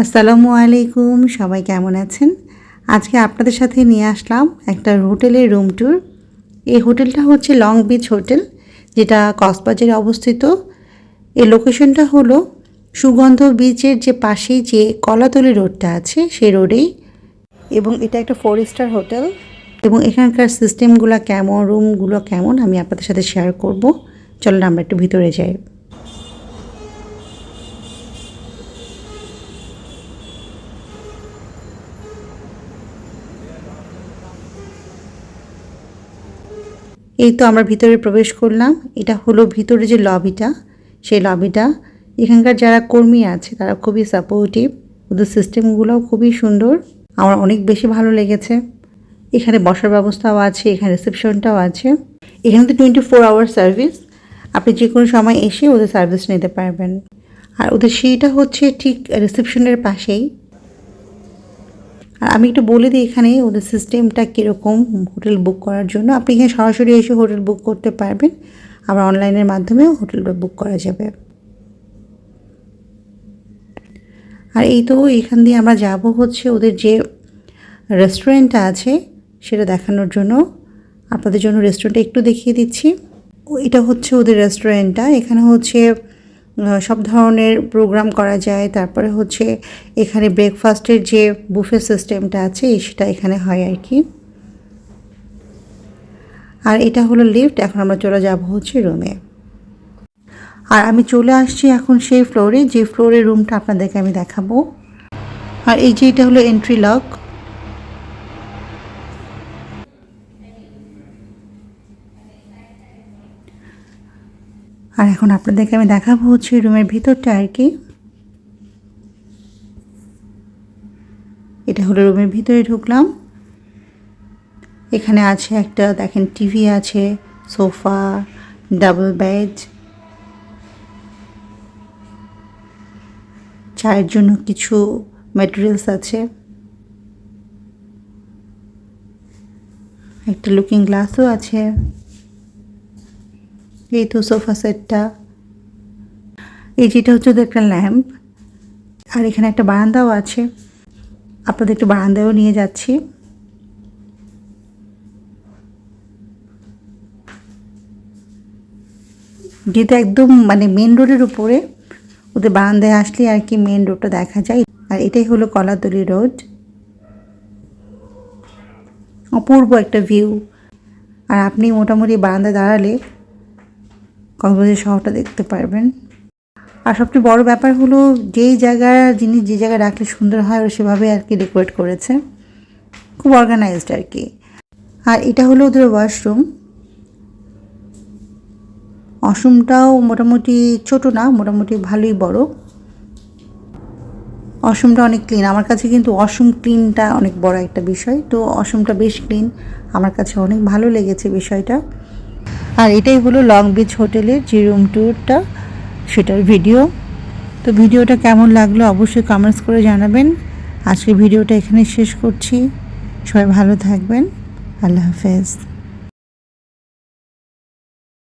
আসসালামু আলাইকুম, সবাই কেমন আছেন? আজকে আপনাদের সাথে নিয়ে আসলাম একটা হোটেলের রুম ট্যুর। এই হোটেলটা হচ্ছে লং বিচ হোটেল, যেটা কক্সবাজারে অবস্থিত। এই লোকেশনটা হলো সুগন্ধ বিচের যে পাশেই যে কলাতলি রোডটা আছে, সেই রোডেই। এবং এটা একটা ফোর স্টার হোটেল। এবং এখানকার সিস্টেমগুলো কেমন রুমগুলো কেমন, আমি আপনাদের সাথে শেয়ার করব। চলুন আমরা একটু ভিতরে যাই। এই তো আমরা ভিতরে প্রবেশ করলাম। এটা হলো ভিতরে যে লবিটা, সেই লবিটা। এখানকার যারা কর্মী আছে, তারা খুবই সাপোর্টিভ ওদের সিস্টেমগুলোও খুবই সুন্দর। আমার অনেক বেশি ভালো লেগেছে। এখানে বসার ব্যবস্থাও আছে, এখানে রিসেপশনটাও আছে। এখানে তো টোয়েন্টি ফোর আওয়ার সার্ভিস আপনি যে কোনো সময় এসে ওদের সার্ভিস নিতে পারবেন। আর ওদের সিঁড়িটা হচ্ছে ঠিক রিসেপশনের পাশেই। আর আমি একটু বলে দিই এখানে ওদের সিস্টেমটা কীরকম হোটেল বুক করার জন্য। আপনি এখানে সরাসরি এসে হোটেল বুক করতে পারবেন। আবার অনলাইনের মাধ্যমেও হোটেলটা বুক করা যাবে। আর এই তো এখান দিয়ে আমরা যাব হচ্ছে ওদের যে রেস্টুরেন্টটা আছে, সেটা দেখানোর জন্য। আপনাদের জন্য রেস্টুরেন্টটা একটু দেখিয়ে দিচ্ছি। এটা হচ্ছে ওদের রেস্টুরেন্টটা এখানে হচ্ছে সব ধরনের প্রোগ্রাম করা যায়। তারপরে হচ্ছে এখানে ব্রেকফাস্টের যে বুফে সিস্টেমটা আছে, সেটা এখানে হয় আর কি। আর এটা হলো লিফট এখন আমরা চলে যাব হচ্ছে রুমে আর আমি চলে আসছি এখন সেই ফ্লোরে যে ফ্লোরের রুমটা আপনাদেরকে আমি দেখাবো। আর এই যে এটা হলো এন্ট্রি লক আর এখন আপনাদেরকে আমি দেখাবো হচ্ছে রুমের ভিতরটা আর কি। এটা হলো রুমের ভিতরে ঢুকলাম। এখানে আছে একটা, দেখেন টিভি আছে, সোফা, ডাবল বেড। চায়ের জন্য কিছু ম্যাটেরিয়ালস আছে। একটা লুকিং গ্লাসও আছে। এই তো সোফা সেটটা। এই যেটা হচ্ছে একটা ল্যাম্প। আর এখানে একটা বারান্দাও আছে। আপনাদের একটু বারান্দায়ও নিয়ে যাচ্ছি। যেহেতু একদম মানে মেন রোডের উপরে, ওদের বারান্দায় আসলে আর কি মেন রোডটা দেখা যায়। আর এটাই হলো কলাতলি রোড। অপূর্ব একটা ভিউ আর আপনি মোটামুটি বারান্দায় দাঁড়ালে কক্সবাজার শহরটা দেখতে পারবেন। আর সবচেয়ে বড় ব্যাপার হলো যেই জায়গার জিনিস যে জায়গায় রাখলে সুন্দর হয় ওরা সেভাবে আর কি ডেকোরেট করেছে। খুব অর্গানাইজড আর কি। আর এটা হলো ওদের ওয়াশরুম অসমটাও মোটামুটি ছোট না, মোটামুটি ভালোই বড়। অসমটা অনেক ক্লিন আমার কাছে কিন্তু অসম ক্লিনটা অনেক বড় একটা বিষয়। তো অসমটা বেশ ক্লিন আমার কাছে অনেক ভালো লেগেছে বিষয়টা। আর এটাই হলো লং বিচ হোটেলের যে রুম ট্যুরটা সেটার ভিডিও তো ভিডিওটা কেমন লাগল অবশ্যই কমেন্টস করে জানাবেন। আজকে ভিডিওটা এখানে শেষ করছি। সবাই ভালো থাকবেন। আল্লাহ হাফেজ।